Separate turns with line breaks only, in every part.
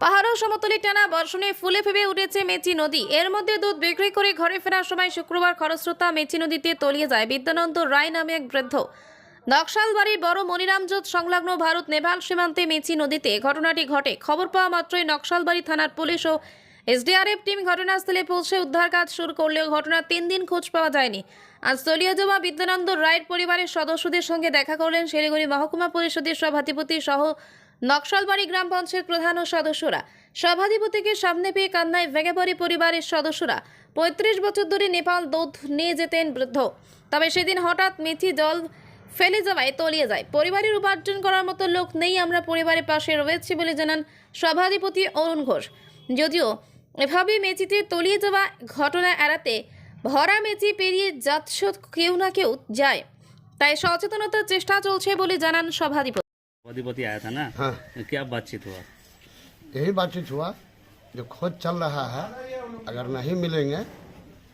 পাহাড় সমতলে টানা বর্ষণে ফুলে ফেপে উঠেছে মেচি নদী। এর মধ্যে দুধ বিক্রি করে ঘরে ফেরার সময় শুক্রবার খরস্রোতা মেচি নদীতে তলিয়ে যায় বিদ্যানন্দ রায় নামে এক বৃদ্ধ। নকশালবাড়ি বড় মনিরামজোত সংলগ্ন ভারত নেপাল সীমান্তে মেচি নদীতে ঘটনাটি ঘটে। খবর পাওয়া মাত্রই নকশালবাড়ি থানার পুলিশ ও এসডিআরএফ টিম ঘটনাস্থলে পৌঁছে উদ্ধার কাজ শুরু করলেও ঘটনার তিন দিন খোঁজ পাওয়া যায়নি। আজ তলিয়ে যাওয়া বিদ্যানন্দ রায়ের পরিবারের সদস্যদের সঙ্গে দেখা করলেন শিলিগুড়ি মহকুমা পরিষদের সভাধিপতি সহ নকশালবাড়ি গ্রাম পঞ্চায়েত প্রধান ও সদস্যরা। সভাধিপতিকে সামনে পেয়ে কান্নায় ভেঙে পড়ে পরিবারের সদস্যরা পঁয়ত্রিশ বছর ধরে নেপাল দুধ নিয়ে যেতেন বৃদ্ধ। তবে সেদিন হঠাৎ মিথি জল ফেলে যাওয়ায় তলিয়ে যায়। পরিবারের উপার্জন করার মতো লোক নেই, আমরা পরিবারের পাশে রয়েছি বলে জানান সভাধিপতি অরুণ ঘোষ। যদিও এভাবে মেচিতে তলিয়ে যাওয়া ঘটনা এড়াতে ভরা মেচি পেরিয়ে যাচ্ছ কেউ না কেউ যায়। তাই সচেতনতার চেষ্টা চলছে বলে জানান সভাধিপতি।
अधिपति आया था ना?
हाँ।
क्या बातचीत हुआ?
यही बातचीत हुआ जो खोज चल रहा है अगर नहीं मिलेंगे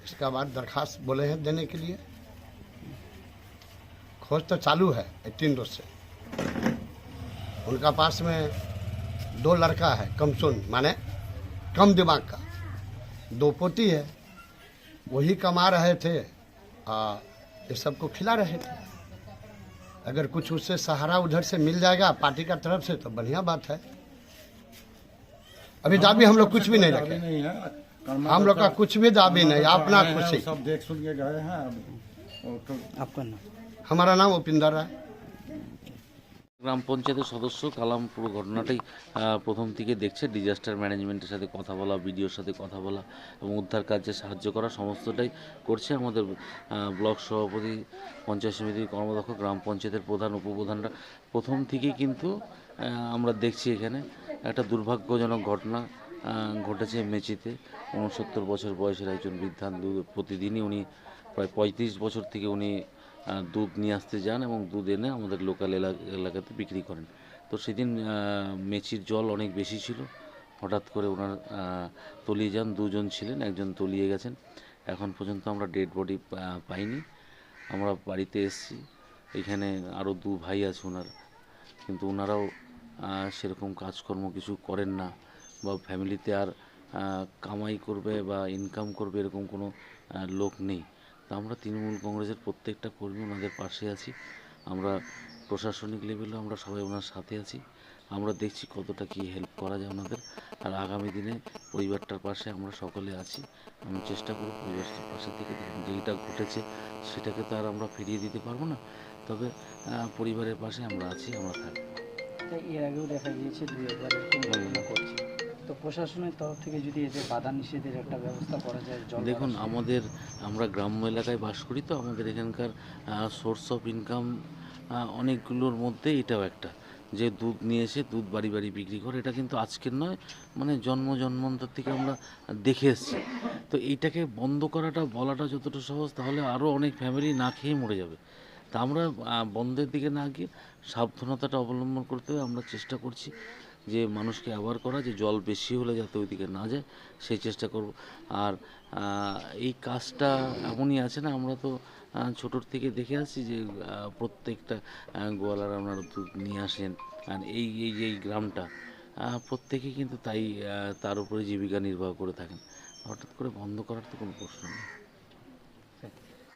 इसका बाद दरखास्त बोले हैं देने के लिए। खोज तो चालू है तीन रोज से। उनका पास में दो लड़का है कम सुन माने कम दिमाग का। दो पोती है वही कमा रहे थे आ, ये सबको खिला रहे थे। अगर कुछ उससे सहारा उधर से मिल जाएगा पार्टी का तरफ़ से तो बढ़िया बात है। अभी दाबी हम लोग कुछ भी नहीं रखे।
नहीं है।
हम लोग का कुछ भी दाबी नहीं अपना
हैं,
खुशी।
सब देख सुन के गए हैं तो
आपका नाम?
हमारा नाम उपिंदर है।
গ্রাম পঞ্চায়েতের সদস্য কালাম, পুরো ঘটনাটাই প্রথম থেকে দেখছে। ডিজাস্টার ম্যানেজমেন্টের সাথে কথা বলা বিডিওর সাথে কথা বলা এবং উদ্ধার কাজে সাহায্য করা, সমস্তটাই করছে আমাদের ব্লক সভাপতি, পঞ্চায়েত সমিতির কর্মদক্ষ, গ্রাম পঞ্চায়েতের প্রধান, উপপ্রধানরা। প্রথম থেকেই কিন্তু আমরা দেখছি এখানে একটা দুর্ভাগ্যজনক ঘটনা ঘটেছে মেচিতে। উনসত্তর বছর বয়সের একজন বৃদ্ধা দু- প্রতিদিনই উনি, প্রায় পঁয়ত্রিশ বছর থেকে উনি দুধ নিয়ে আসতে যান এবং দুধ এনে আমাদের লোকাল এলাকাতে বিক্রি করেন। তো সেদিন মেচির জল অনেক বেশি ছিল। হঠাৎ করে ওনার তলিয়ে যান। দুজন ছিলেন, একজন তলিয়ে গেছেন। এখন পর্যন্ত আমরা ডেড বডি পাইনি। আমরা বাড়িতে এসেছি। এখানে আরও দু ভাই আছে ওনার। কিন্তু ওনারাও সেরকম কাজকর্ম কিছু করেন না বা ফ্যামিলিতে আর কামাই করবে বা ইনকাম করবে এরকম কোনো লোক নেই। তা আমরা তৃণমূল কংগ্রেসের প্রত্যেকটা কর্মী ওনাদের পাশে আছি। আমরা প্রশাসনিক লেভেলেও আমরা সবাই ওনার সাথে আছি। আমরা দেখছি কতটা কি হেল্প করা যায় ওনাদের। আর আগামী দিনে পরিবারটার পাশে আমরা সকলে আছি। আমি চেষ্টা করব পরিবারটার পাশে থেকে যেইটা ঘটেছে সেটাকে তো আর আমরা ফিরিয়ে দিতে পারব না। তবে পরিবারের পাশে আমরা আছি, আমরা থাকব।
এর আগেও দেখা গিয়েছে একবার করছে তো প্রশাসনের তরফ থেকে যদি এদের বাধা নিষেধের একটা ব্যবস্থা করা যায়
দেখুন আমাদের আমরা গ্রাম্য এলাকায় বাস করি তো আমাদের এখানকার সোর্স অফ ইনকাম অনেকগুলোর মধ্যে এটাও একটা। যে দুধ নিয়ে এসে দুধ বাড়ি বাড়ি বিক্রি করে এটা কিন্তু আজকের নয় মানে জন্ম জন্মান্তর থেকে আমরা দেখে এসেছি। তো এইটাকে বন্ধ করাটা বলাটা যতটা সহজ তাহলে আরও অনেক ফ্যামিলি না খেয়ে মরে যাবে। তা আমরা বন্ধের দিকে না গিয়ে সাবধানতাটা অবলম্বন করতে আমরা চেষ্টা করছি। যে মানুষকে অ্যাওয়ার করা যে জল বেশি হলে যাতে ওইদিকে না যায় সেই চেষ্টা করব। আর এই কাজটা এমনই আছে না আমরা তো ছোটোর থেকে দেখে আসছি যে প্রত্যেকটা গোয়ালার আপনারা দুধ নিয়ে আসেন। আর এই এই যে গ্রামটা আহ, প্রত্যেকেই কিন্তু তাই তার উপরে জীবিকা নির্বাহ করে থাকেন। হঠাৎ করে বন্ধ করার তো কোনো প্রশ্ন নেই।